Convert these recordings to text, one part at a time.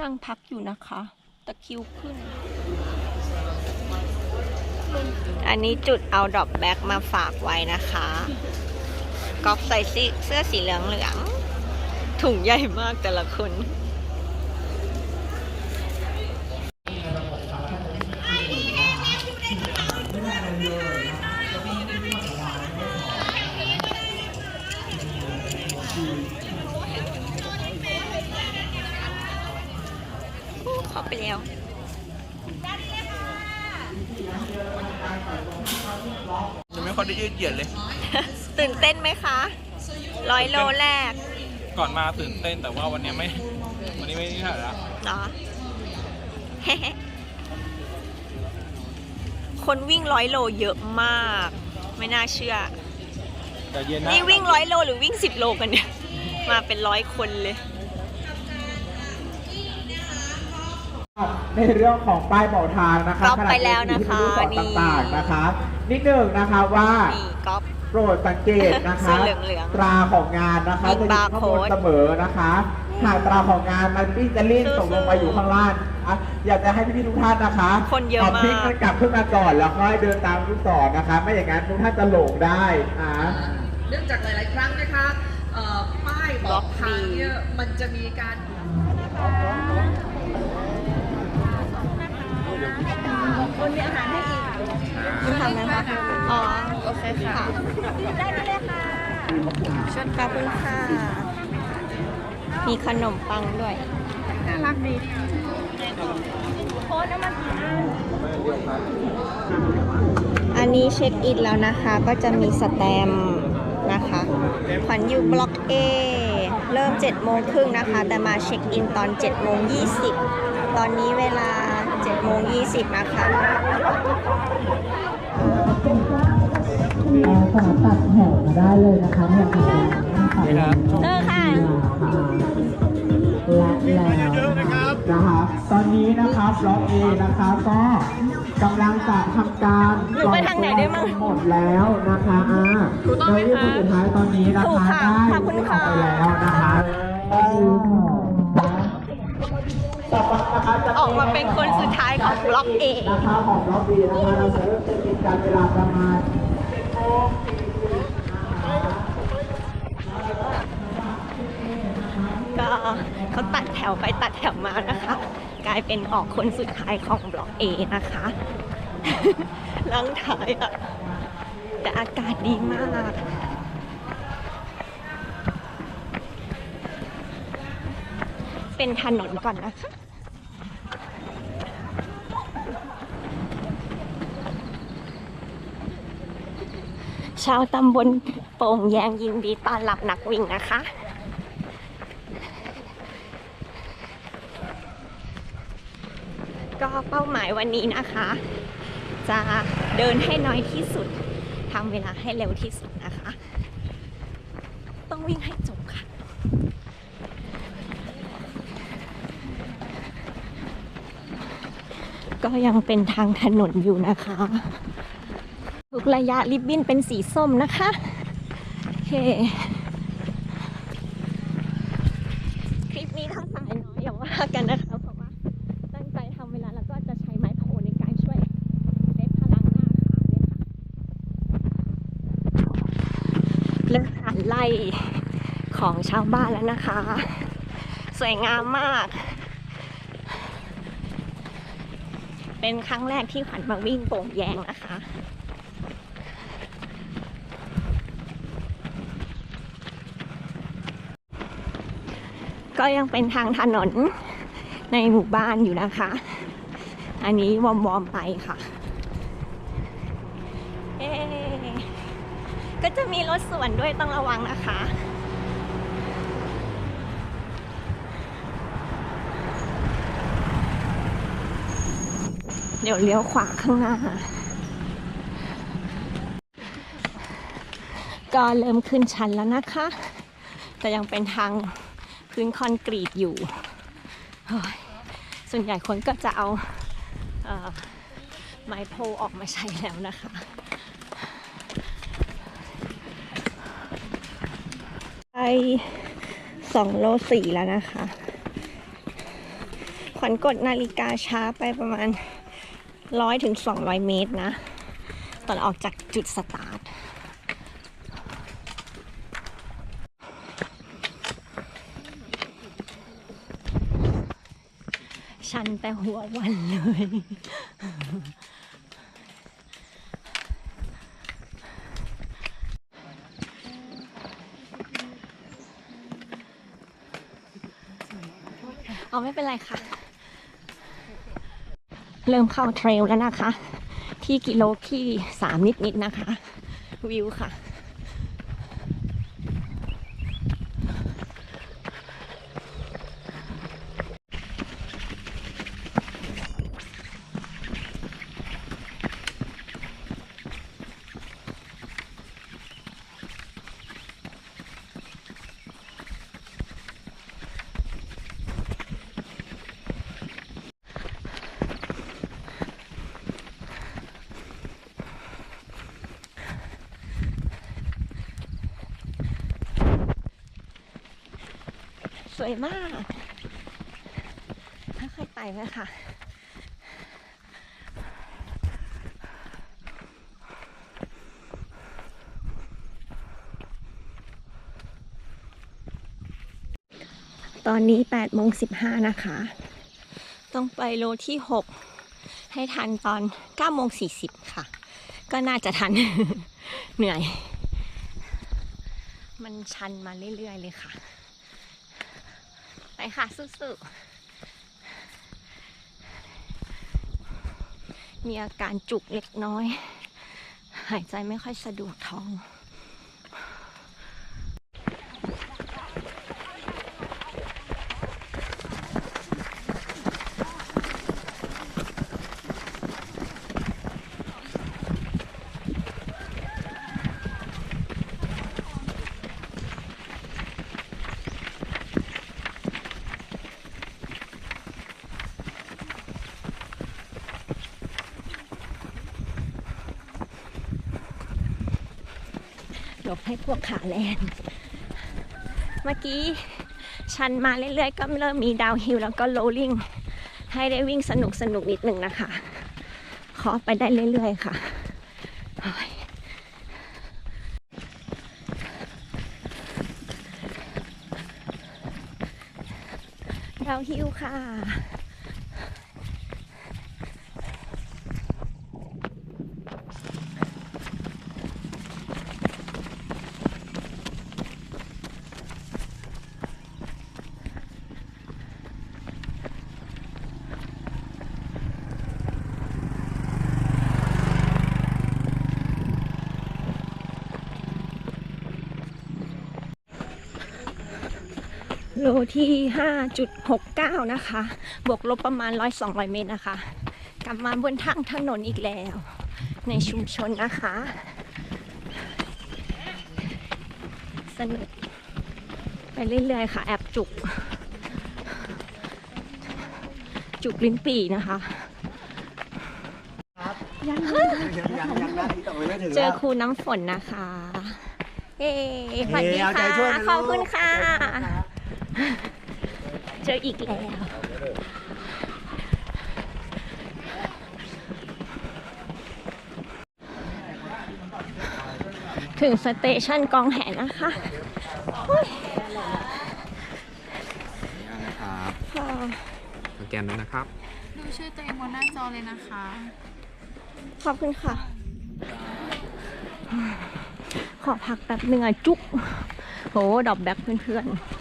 นั่งพักอยู่นะคะ ตะคิวขึ้น อันนี้จุดเอาดรอปแบ็กมาฝากไว้นะคะกอฟใส่ซิเสื้อสีเหลืองเหลืองๆถุงใหญ่มากแต่ละคน ขอไปแล้ว ยังไม่ค่อยได้ยืดเหยียดเลย ตื่น เต้นไหมคะร้อยโลแรกก่อนมาตื่นเต้นแต่ว่าวันนี้ไม่ วันนี้ไม่นี่เท่าไหร่ละเหรอ คนวิ่งร้อยโลเยอะมาก ไม่น่าเชื่อ แต่เย็นนะนี่วิ่งร้อยโลหรือวิ่งสิบโลกันเนี่ย มาเป็นร้อยคนเลย ในเรื่องของป้ายบอกทางนะคะก๊อฟไปแล้วนะคะขณะที่มีผู้สอนต่างๆนะคะ นิดหนึ่งนะคะว่า นี่ก๊อฟโป รดสังเกตนะเสื้คะอเหลืองๆตราของงานนะคะมีจะอยู่ข้างบน barcode เสมอนะคะ หากตราของงานมันปิ้งจะลิ่นตกลงมาอยู่ข้างล่างอะอยากจะให้พี่ๆทุกท่านนะคะคนเยอะาพลิกมากมันกลับขึ้นมาก่อนแล้วค่อยเดินตามลูกศรนะคะ ไม่อย่างนั้นทุกท่านจะหลงได้อ่า เนื่องจากหลาย ๆ ครั้งนะคะเอ่อป้ายบอกทางเนี่ยมันจะมีการคุ ณทำไหมคะอ๋อโอเคค่ะได้ไปเลยค่ะชดขอบคุณค่ะ มีขนมปังด้วย น่ารักดีโค้ดน้ำมันกี่อันนี้เช็คอินแล้วนะคะ ก็จะมีสแตมป์นะคะขวัญอยู่บล็อก A เริ่ม7โมงครึ่งนะคะ แต่มาเช็คอินตอน7โมง20 ตอนนี้เวลา7โมง20 นะคะ สามารถตัดแถวมาได้เลยนะคะเมื่อกี้เออค่ะและแล้วนะคะตอนนี้นะครับบล็อกเอนะคะก็กำลังจะทำการหนูไปทางไหนได้มั่งหมดแล้วนะคะอ่าถูกต้องไหมคะโดยที่สุดท้ายตอนนี้นะถูกคะค่ะได้ขอบคุณค่ะออกไปแล้วนะคะต่ ออกมาเป็นคนสุดท้ายของบล็อก A นะคะของบล็อกเอนะคะเราจะเริ่มเป็นกิจการเวลาประมาณก็เขาตัดแถวไปตัดแถวมานะคะ กลายเป็นออกคนสุดท้ายของบล็อก A นะคะลังท้ายอะแต่อากาศดีมากเป็นถนนก่อนนะคะ ชาวตำบลโป่งแยงยินดีต้อนรับนักวิ่งนะคะ ก็เป้าหมายวันนี้นะคะ จะเดินให้น้อยที่สุดทำเวลาให้เร็วที่สุดนะคะ ต้องวิ่งให้จบค่ะก็ยังเป็นทางถนนอยู่นะคะ ทุกระยะริบบิ้นเป็นสีส้มนะคะ โอเค คลิปนี้ถ้าสายน้อยอย่าว่ากันนะคะเพราะว่าตั้งใจทำเวลาแล้วก็จะใช้ไม้โพในการช่วยเล็บพลังหน้าขาเลยค่ะเริ่มผ่านไล่ของชาวบ้านแล้วนะคะ สวยงามมาก เป็นครั้งแรกที่ขวัญมาวิ่งโป่งแยงนะคะ ก็ยังเป็นทางถนนในหมู่บ้านอยู่นะคะ อันนี้วอมวอมๆไปค่ะเอ๊ก็จะมีรถสวนด้วยต้องระวังนะคะเดี๋ยวเลี้ยวขวาข้างหน้า ก็เริ่มขึ้นชันแล้วนะคะ แต่ยังเป็นทาง พื้นคอนกรีตอยู่ ส่วนใหญ่คนก็จะเอาเออไม้โพออกมาใช้แล้วนะคะ ไปสองโลสี่แล้วนะคะ ขวัญกดนาฬิกาช้าไปประมาณร้อยถึงสองร้อยเมตรนะ ตอนออกจากจุดสตาร์ท ชันแต่หัววันเลย เอาไม่เป็นไรค่ะ เริ่มเข้าเทรลแล้วนะคะ ที่กิโลที่สามนิดๆนะคะ วิวค่ะ สวย มากค่อยๆไปนะคะตอนนี้8โมง15 นะคะ ต้องไปโลที่ 6 ให้ทันตอน9โมง40 ค่ะ ก็น่าจะทัน เหนื่อย มันชันมาเรื่อยๆเลยค่ะ ค่ะสู้ๆมีอาการจุกเล็กน้อย หายใจไม่ค่อยสะดวกท้อง หลบให้พวกขาแลนเมื่อกี้ชันมาเรื่อยๆ ก็เริ่มมีดาวฮิลแล้วก็โรลลิ่ง ให้ได้วิ่งสนุกสนุกนิดหนึ่งนะคะขอไปได้เรื่อยๆค่ะดาวฮิลค่ะ โลที่ 5.69 นะคะ บวกลบประมาณ 100-200 เมตรนะคะ กลับมาบนทางถนนอีกแล้ว ในชุมชนนะคะ สนุกไปเรื่อยๆค่ะ แอบจุก จุกลิ้นปี่นะคะยังเจอครูน้ำฝนนะคะ เฮ้สวัสดีค่ะ ขอบคุณค่ะ เอาใจช่วยนะครับเจออีกแล้วถึงสเตชันกองแหนนะคะโอ้ยนะครับค่ะสแกนด้วยนะครับ ดูชื่อตัวเองบนหน้าจอเลยนะคะ ขอบคุณค่ะ ขอพักแป๊บหนึ่งอะจุ๊บโหดอกแบ็คเพื่อนๆ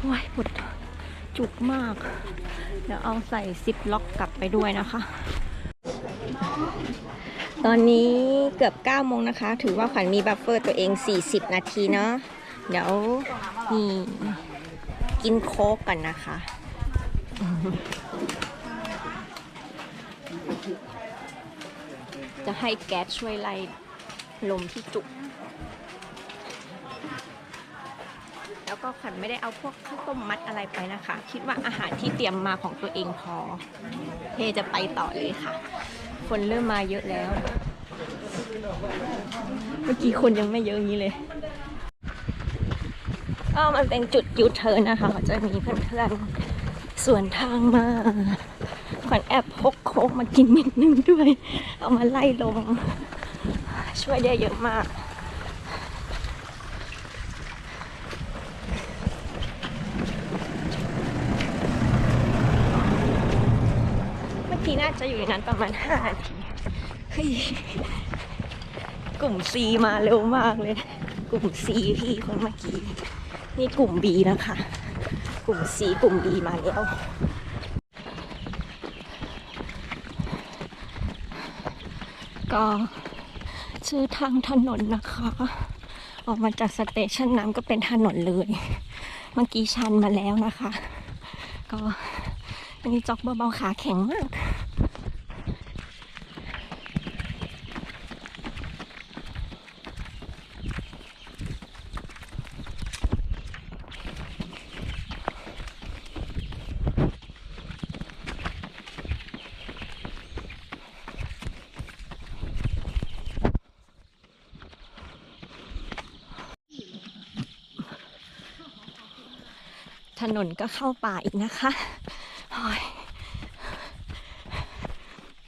โอ้ยปวดจุกมาก เดี๋ยวเอาใส่ซิปล็อกกลับไปด้วยนะคะ ตอนนี้เกือบ9โมงนะคะ ถือว่าขวัญมีบัฟเฟอร์ตัวเอง 40 นาทีเนาะ เดี๋ยวนี่กินโค้กกันนะคะจะให้แก๊สช่วยไล่ลมที่จุก แล้ว ก็ขวัญไม่ได้เอาพวกข้าวต้มมัดอะไรไปนะคะ คิดว่าอาหารที่เตรียมมาของตัวเองพอเทจะไปต่อเลยค่ะ คนเริ่มมาเยอะแล้ว เมื่อกี้คนยังไม่เยอะอย่างนี้เลยก็มันเป็นจุดยูเทิร์นนะคะ จะมีเพื่อนๆสวนทางมาขวัญแอบพกโคกมากินนิดนึงด้วย เอามาไล่ลง ช่วยได้เยอะมาก เมื่อกี้น่าจะ อยู่นั้นประมาณ5นาทีเฮ้ยกลุ่ม C มาเร็วมากเลย กลุ่ม C พี่คนเมื่อกี้ นี่กลุ่ม B นะคะ กลุ่ม C กลุ่ม B มาแล้วก็ชื่อทางถนนนะคะ ออกมาจากสเตชันน้ำก็เป็นถนนเลย เมื่อกี้ชันมาแล้วนะคะ ก็อันนี้จ็อกเบาๆขาแข็งมาก ถนนก็เข้าป่าอีกนะคะ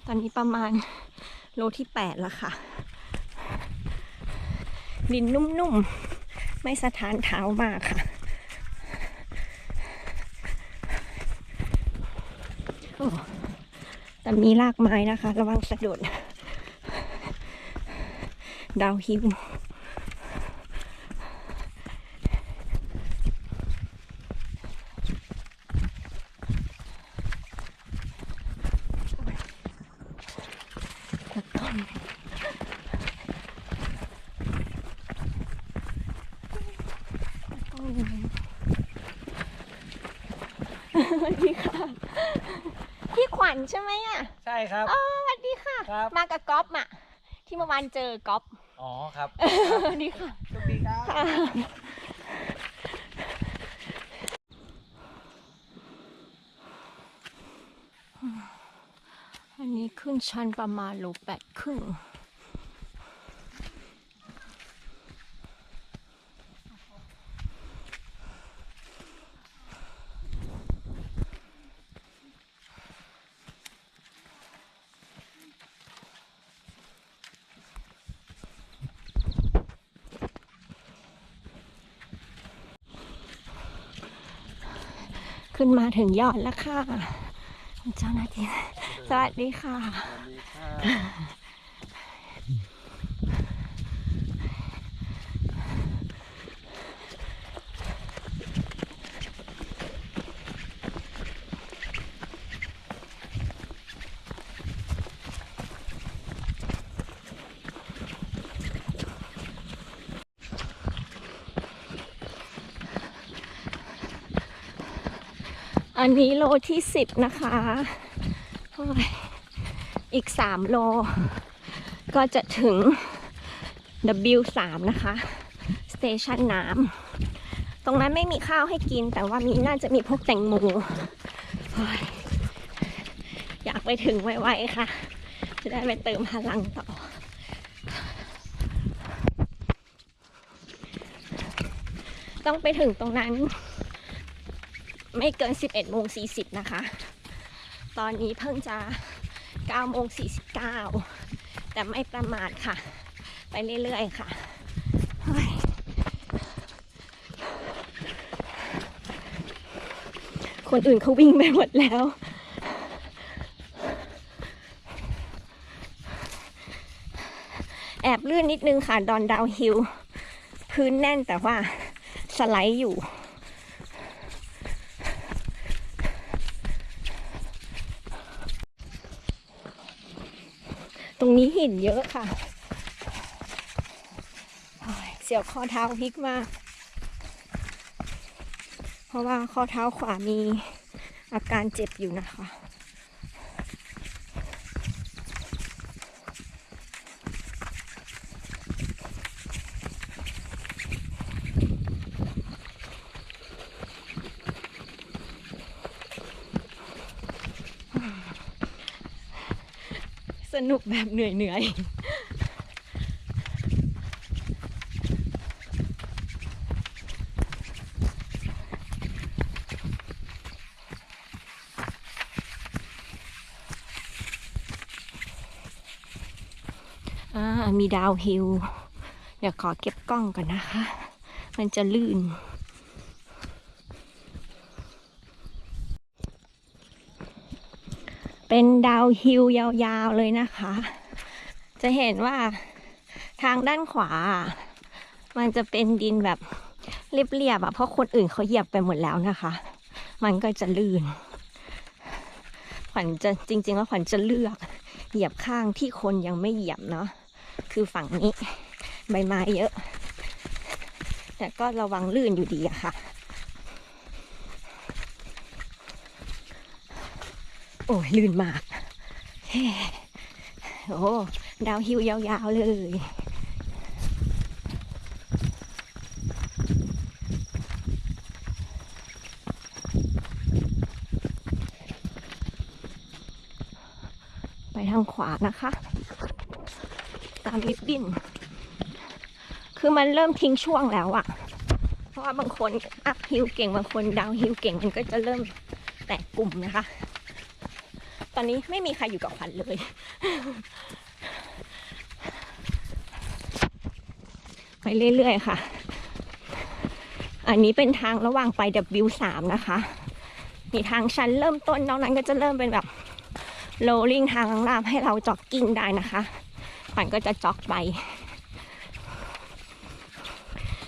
ตอนนี้ประมาณโลที่แปดแล้วค่ะ ดินนุ่มๆ ไม่สะท้านเท้ามากค่ะ แต่มีรากไม้นะคะ ระวังสะดุดดาวฮิว ส วัสดีค่ะ พี่ขวัญใช่ไหมอะใช่ครับ อ๋อสวัสดีค่ะ ครับ มากับก๊อฟอะ ที่เมื่อวานเจอก๊อฟอ๋อครับสวัสดีค่ะสวัสดีครับค่ะอันนี้ขึ้นชันประมาณโลแปดครึ่ง ขึ้นมาถึงยอดแล้วค่ะ เจ้าหน้าที่สวัสดีค่ะ อันนี้โลที่สิบนะคะ อีกสามโล ก็จะถึง W3 นะคะ สเตชันน้ำ ตรงนั้นไม่มีข้าวให้กิน แต่ว่ามีน่าจะมีพวกแตงโมอยากไปถึงไวๆค่ะ จะได้ไปเติมพลังต่อต้องไปถึงตรงนั้น ไม่เกิน 11โมง40 นะคะ ตอนนี้เพิ่งจะ9โมง49 แต่ไม่ประมาทค่ะ ไปเรื่อยๆค่ะคนอื่นเขาวิ่งไปหมดแล้ว แอบลื่นนิดนึงค่ะ ดอนดาวฮิล พื้นแน่นแต่ว่าสไลด์อยู่ ตรงนี้ หินเยอะค่ะ เสียวข้อเท้าพลิกมาก เพราะว่าข้อเท้าขวามีอาการเจ็บอยู่นะคะ นุกแบบเหนื่อยเหนื่อยมีดาวฮิลอยากขอเก็บกล้องก่อนนะคะ มันจะลื่น เป็นดาวฮิลยาวๆเลยนะคะ จะเห็นว่าทางด้านขวา มันจะเป็นดินแบบเรียบๆอะเพราะคนอื่นเขาเหยียบไปหมดแล้วนะคะ มันก็จะลื่น ขวัญจะจริงๆแล้วขวัญจะเลือกเหยียบข้างที่คนยังไม่เหยียบเนาะ คือฝั่งนี้ใบไม้เยอะ แต่ก็ระวังลื่นอยู่ดีอะค่ะ อ้ยลื่นมากโอ้ดาวฮิวยาวๆเลยไปทางขวานะคะ ตามลิบบิน คือมันเริ่มทิ้งช่วงแล้วอะเพราะว่าบางคนอัพฮิลเก่งบางคนดาวฮิลเก่งมันก็จะเริ่มแตกกลุ่มนะคะ ตอนนี้ไม่มีใครอยู่กับขวัญเลย ไปเรื่อยๆค่ะ อันนี้เป็นทางระหว่างไป W3 นะคะ มีทางชันเริ่มต้นนอกนั้นก็จะเริ่มเป็นแบบโรลลิ่งทางราบให้เราจ็อกกิ้งได้นะคะขวัญก็จะจ็อกไป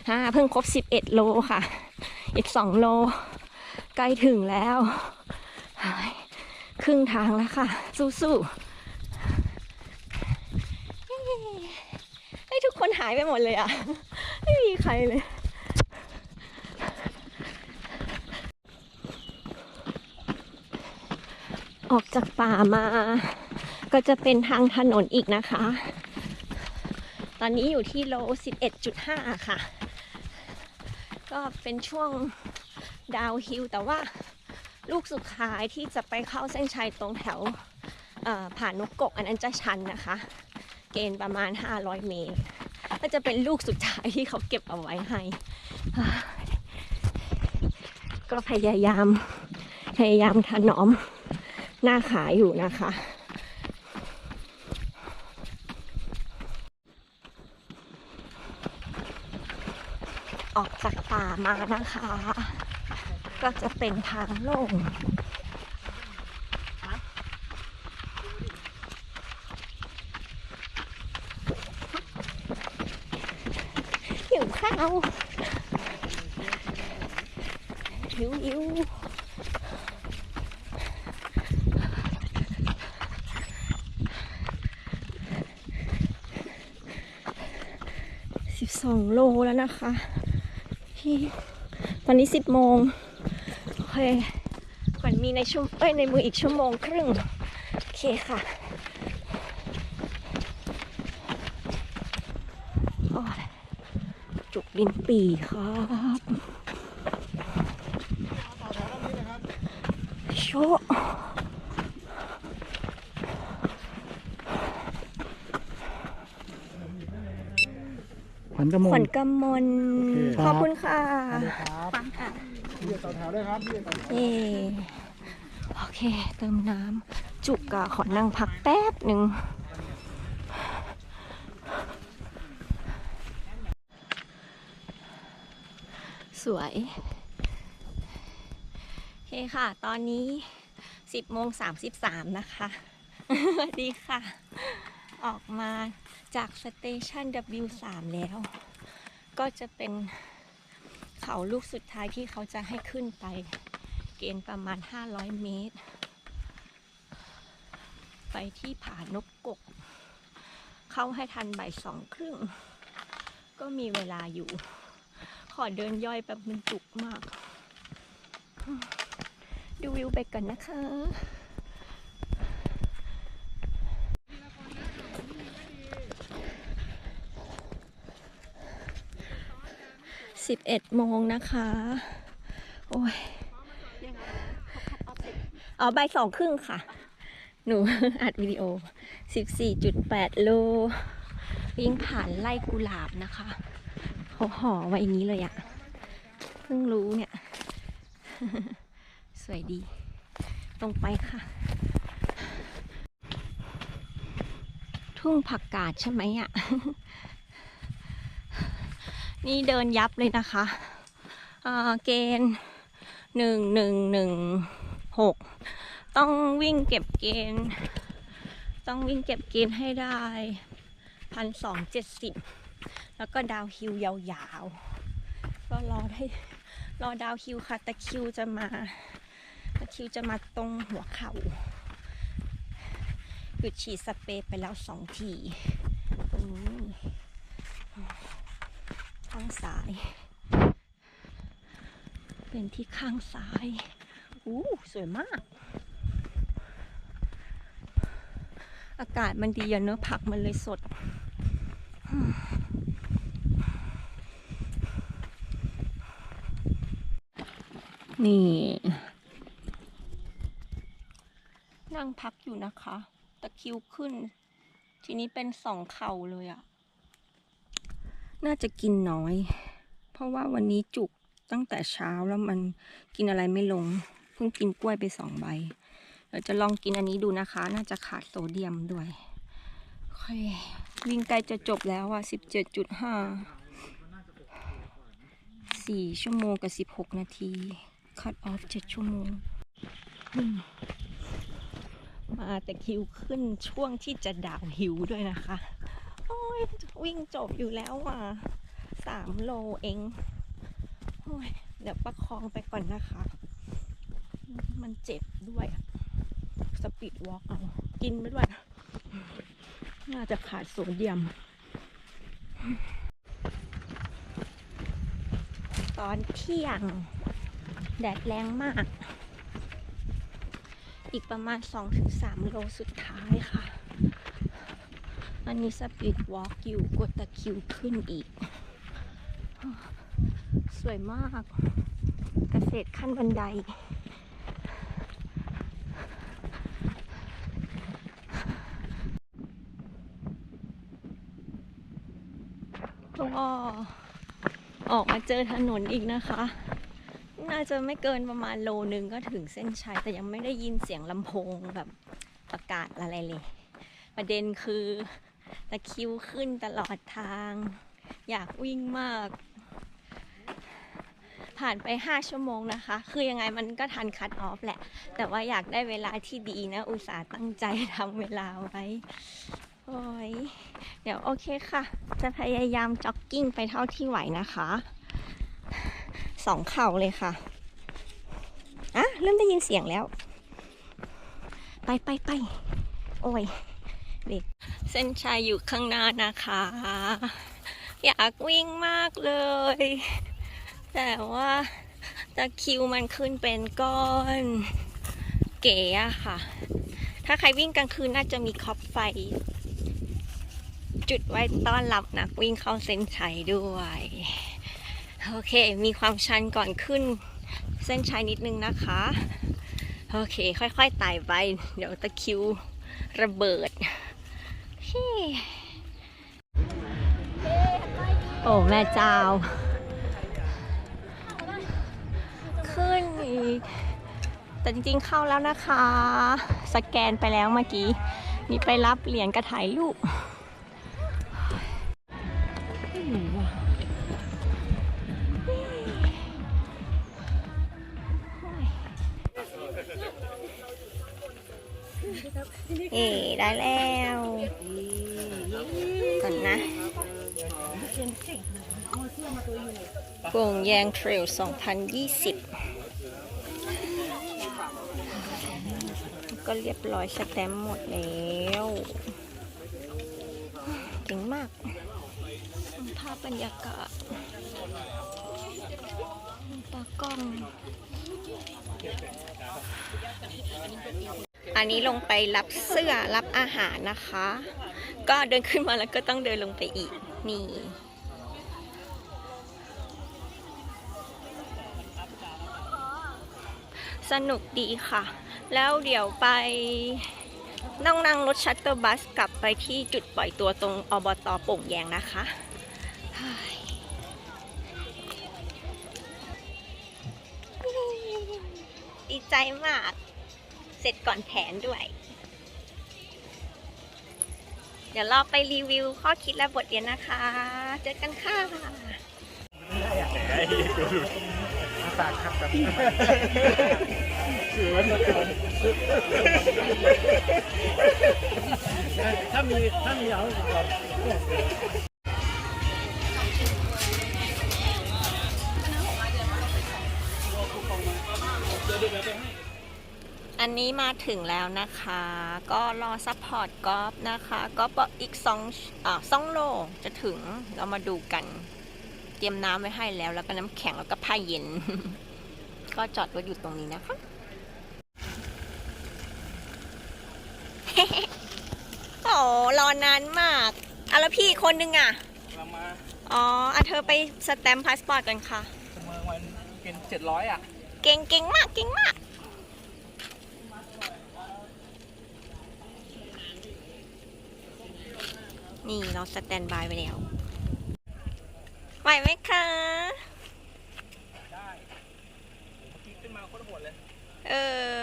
อ่าเพิ่งครบ 11 โลค่ะ อีก 2 โล ใกล้ถึงแล้วหาย ครึ่งทางแล้วค่ะ สู้ๆเฮ้ให้ทุกคนหายไปหมดเลยอะ ไม่มีใครเลยออกจากป่ามา ก็จะเป็นทางถนนอีกนะคะ ตอนนี้อยู่ที่โล 11.5 ค่ะ ก็เป็นช่วงดาวฮิลแต่ว่า ลูกสุดท้ายที่จะไปเข้าเส้นชัยตรงแถวผ่านนกกกอันนั้นจะชันนะคะ เกณฑ์ประมาณ 500 เมตร ก็จะเป็นลูกสุดท้ายที่เขาเก็บเอาไว้ให้ ก็พยายาม พยายามถนอมหน้าขาอยู่นะคะออกจากป่ามานะคะ ก็จะเป็นทางโล่งหิวข้าวหิวหิวสิบสองโลแล้วนะคะที่ตอนนี้สิบโมง เคก่อนมีในชั่วเอ้ยในมืออีกชั่วโมงครึ่ง โอเคค่ะโอ้ยจุกลิ้นปีครับโชะขวัญกระมขวัลญกำมลโอเคครับขอบคุณค่ะ วด้วยครับเรียกต่อแถวเย่โอเค เติมน้ำจุกอะขอนั่งพักแป๊บหนึ่งสวยโอเคค่ะ ตอนนี้ 10โมง33 นะคะสวัสดีค่ะ ออกมาจากสเตชัน W3 แล้ว ก็จะเป็น เขาลูกสุดท้ายที่เขาจะให้ขึ้นไป เกณฑ์ประมาณ 500 เมตร ไปที่ผานกกก เข้าให้ทันบ่ายสองครึ่ง ก็มีเวลาอยู่ ขอเดินย่อยแบบมันจุกมาก ดูวิวไปก่อนนะคะ สิบเอ็ดโมงนะคะ โอ้ยอ๋อบ่ายสองครึ่งค่ะ หนูอัดวิดีโอ14.8โล วิ่งผ่านไล่กุหลาบนะคะเขาห่อไว้อย่างนี้เลยอะเพิ่งรู้เนี่ย สวยดี ตรงไปค่ะ ทุ่งผักกาดใช่ไหมอะ นี่เดินยับเลยนะคะเกณฑ์หนึ่งหนึ่งหนึ่งหกต้องวิ่งเก็บเกณฑ์ ต้องวิ่งเก็บเกณฑ์ให้ได้พันสองเจ็ดสิบแล้วก็ดาวฮิลยาวๆ ก็รอได้รอดาวฮิลค่ะ แตะคริวจะมาแตะคริวจะมาตรงหัวเข่าหยุดฉีดสเปรย์ไปแล้วสองทีตรงนี้ ข้างซ้าย เป็นที่ข้างซ้ายอู้สวยมาก อากาศมันดีอะเนื้อผักมันเลยสด นี่ นั่งพักอยู่นะคะ ตะคิวขึ้น ทีนี้เป็นสองเข่าเลยอะ น่าจะกินน้อย เพราะว่าวันนี้จุกตั้งแต่เช้าแล้วมันกินอะไรไม่ลง เพิ่งกินกล้วยไปสองใบเดี๋ยวจะลองกินอันนี้ดูนะคะ น่าจะขาดโซเดียมด้วยโอเควิ่งใกล้จะจบแล้วอะสิบเจ็ดจุดห้าสี่ชั่วโมงกับสิบหกนาที คัดออฟเจ็ดชั่วโมง มาแต่คิวขึ้นช่วงที่จะดาวหิวด้วยนะคะ ยวิ่งจบอยู่แล้วอะสามโลเองโอ้ยเดี๋ยวประคองไปก่อนนะคะ มันเจ็บด้วยสปีดวอล์กเอากินไปด้วย น่าจะขาดโซเดียม ตอนเที่ยง แดดแรงมาก อีกประมาณ 2-3 โลสุดท้ายค่ะ อันนี้สปีดวอล์กอยู่กดตะคิวขึ้นอีก สวยมาก เกษตรขั้นบันได ก็ออกมาเจอถนนอีกนะคะ น่าจะไม่เกินประมาณโลนึงก็ถึงเส้นชัย แต่ยังไม่ได้ยินเสียงลำโพงแบบประกาศอะไรเลยประเด็นคือะคิวขึ้นตลอดทาง อยากวิ่งมาก ผ่านไป 5 ชั่วโมงนะคะ คือยังไงมันก็ทันคัดออฟแหละ แต่ว่าอยากได้เวลาที่ดีนะ อุตส่าห์ตั้งใจทำเวลาไว้ โอ้ย เดี๋ยวโอเคค่ะ จะพยายามจ็อกกิ้งไปเท่าที่ไหวนะคะ สองเข่าเลยค่ะ อะ เริ่มได้ยินเสียงแล้ว ไปไปไปโอ้ย เส้นชัยอยู่ข้างหน้านะคะ อยากวิ่งมากเลย แต่ว่าตะคิวมันขึ้นเป็นก้อน เก๋อะค่ะ ถ้าใครวิ่งกลางคืนน่าจะมีคอปไฟ จุดไว้ต้อนรับนักวิ่งเข้าเส้นชัยด้วย โอเค มีความชันก่อนขึ้นเส้นชัยนิดนึงนะคะ โอเค ค่อยๆไต่ไป เดี๋ยวตะคิวระเบิด โอ้ แม่เจ้า ขึ้นอีก แต่จริงๆเข้าแล้วนะคะ สแกนไปแล้วเมื่อกี้นี่ไปรับเหรียญกระถ่ายรูปไม่รู้ว่ะเอ๊ได้แล้วก่อนนะก วงแยงเทรล 2020 ก็เรียบร้อยสแตมป์หมดแล้วเก่งมาก ภาพบรรยากาศตากล้อง อันนี้ลงไปรับเสื้อรับอาหารนะคะ ก็เดินขึ้นมาแล้วก็ต้องเดินลงไปอีก นี่ สนุกดีค่ะ แล้วเดี๋ยวไปนั่งนั่งรถชัตเตอร์บัสกลับไปที่จุดปล่อยตัวตรงอบตโป่งแยงนะคะดีใจมาก เสร็จก่อนแผนด้วย เดี๋ยวเราไปรีวิวข้อคิดและบทเรียนนะคะ เจอกันค่ะ ถ้ามีถ้ามีเอาอันนี้มาถึงแล้วนะคะ ก็รอซัพพอร์ตกอล์ฟนะคะ ก็อีกสองอ่าสองโลจะถึงเรามาดูกัน เตรียมน้ำไว้ให้แล้ว แล้วก็น้ำแข็งแล้วก็ผ้าเย็น ก็จอดไว้อยู่ตรงนี้นะคะโอ้รอนานมากอะแล้วพี่อีกคนนึงอะเรามาอ๋ออะเธอไปสแตมป์พาสปอร์ตกันค่ะเมืองวันเป็นเจ็ดร้อยอะ เก่งเก่งมากเก่งมาก นี่เราสแตนบายไปแล้ว ไหวไหมคะ ได้คิดขึ้นมาโคตรโหดเลยเออ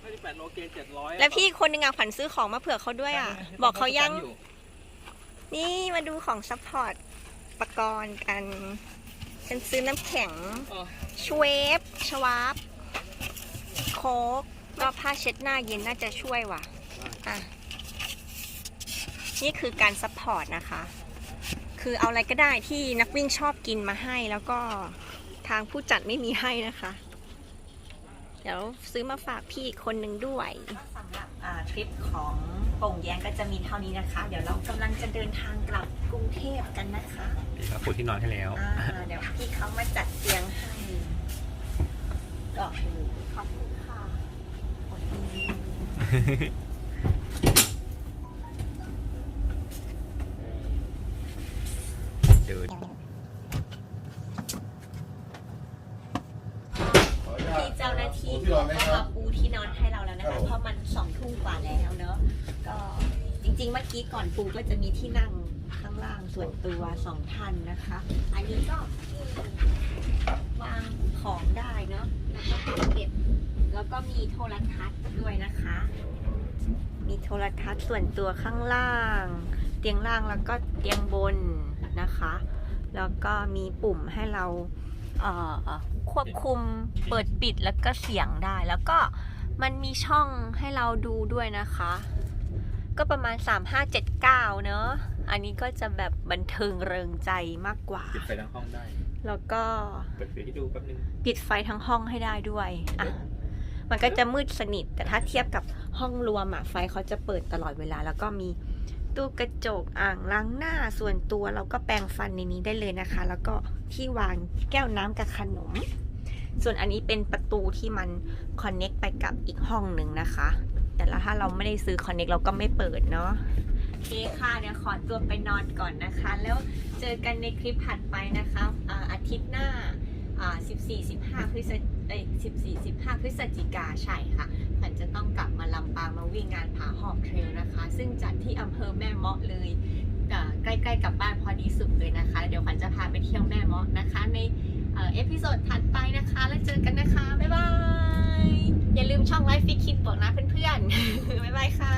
ไม่ได้แปดโลเกนเจ็ดร้อยแล้วพี่คนหนึ่งอะขวัญซื้อของมาเผื่อเขาด้วยอะ บอกเขายัง นี่มาดูของซัพพอร์ตอุปกรณ์กัน ฉันซื้อน้ำแข็งชเวฟชวาบโค้กก็ผ้าเช็ดหน้าเย็นน่าจะช่วยว่ะ อะ นี่คือการซัพพอร์ตนะคะ คือเอาอะไรก็ได้ที่นักวิ่งชอบกินมาให้แล้วก็ทางผู้จัดไม่มีให้นะคะ เดี๋ยวซื้อมาฝากพี่อีกคนหนึ่งด้วยสำหรับทริปของโป่งแยงก็จะมีเท่านี้นะคะ เดี๋ยวเรากำลังจะเดินทางกลับกรุงเทพกันนะคะครับปูที่นอนให้แล้วอ่าเดี๋ยวพี่เขามาจัดเตียงให้ก็คือขอบคุณค่ะขอบคุณ เดินพี่เจ้าหน้าที่เขาก็มาปูที่นอนให้เราแล้วนะคะเพราะมันสองทุ่มกว่าแล้วเนอะก็จริงๆเมื่อกี้ก่อนปูก็จะมีที่นั่งข้างล่างส่วนตัวสองท่านนะคะ อันนี้ก็วางของได้เนอะแล้วก็เก็บ แล้วก็มีโทรทัศน์ด้วยนะคะ มีโทรทัศน์ส่วนตัวข้างล่าง เตียงล่างแล้วก็เตียงบนนะคะ แล้วก็มีปุ่มให้เราเอ่อควบคุมเปิดปิดแล้วก็เสียงได้ แล้วก็มันมีช่องให้เราดูด้วยนะคะ ก็ประมาณ 3579 เนอะอันนี้ก็จะแบบบันเทิงเริงใจมากกว่า ปิดไฟทั้งห้องได้ แล้วก็เปิดไฟให้ดูแป๊บนึงปิดไฟทั้งห้องให้ได้ด้วยอะมันก็จะมืดสนิท แต่ถ้าเทียบกับห้องรวมอะไฟเขาจะเปิดตลอดเวลา แล้วก็มี ตู้กระจกอ่างล้างหน้าส่วนตัวเราก็แปรงฟันในนี้ได้เลยนะคะ แล้วก็ที่วางแก้วน้ำกับขนม ส่วนอันนี้เป็นประตูที่มันคอนเน็กไปกับอีกห้องหนึ่งนะคะ แต่ละถ้าเราไม่ได้ซื้อคอนเน็กเราก็ไม่เปิดเนาะโอเคค่ะเดี๋ยวขอตัวไปนอนก่อนนะคะ แล้วเจอกันในคลิปถัดไปนะคะอาอาทิตย์หน้า 14 15พฤศจิกาใช่ค่ะขวัญจะต้องกลับมาลำปางมาวิ่งงานผาหอบเทรลนะคะ ซึ่งจัดที่อำเภอแม่เมาะเลยใกล้ๆกับบ้านพอดีสุดเลยนะคะ เดี๋ยวขวัญจะพาไปเที่ยวแม่เมาะนะคะ ในเอพิโซดถัดไปนะคะ แล้วเจอกันนะคะ บ๊ายบาย อย่าลืมช่องไลฟ์ฟิกคิดบอกนะเพื่อนๆ บ๊ายบายค่ะ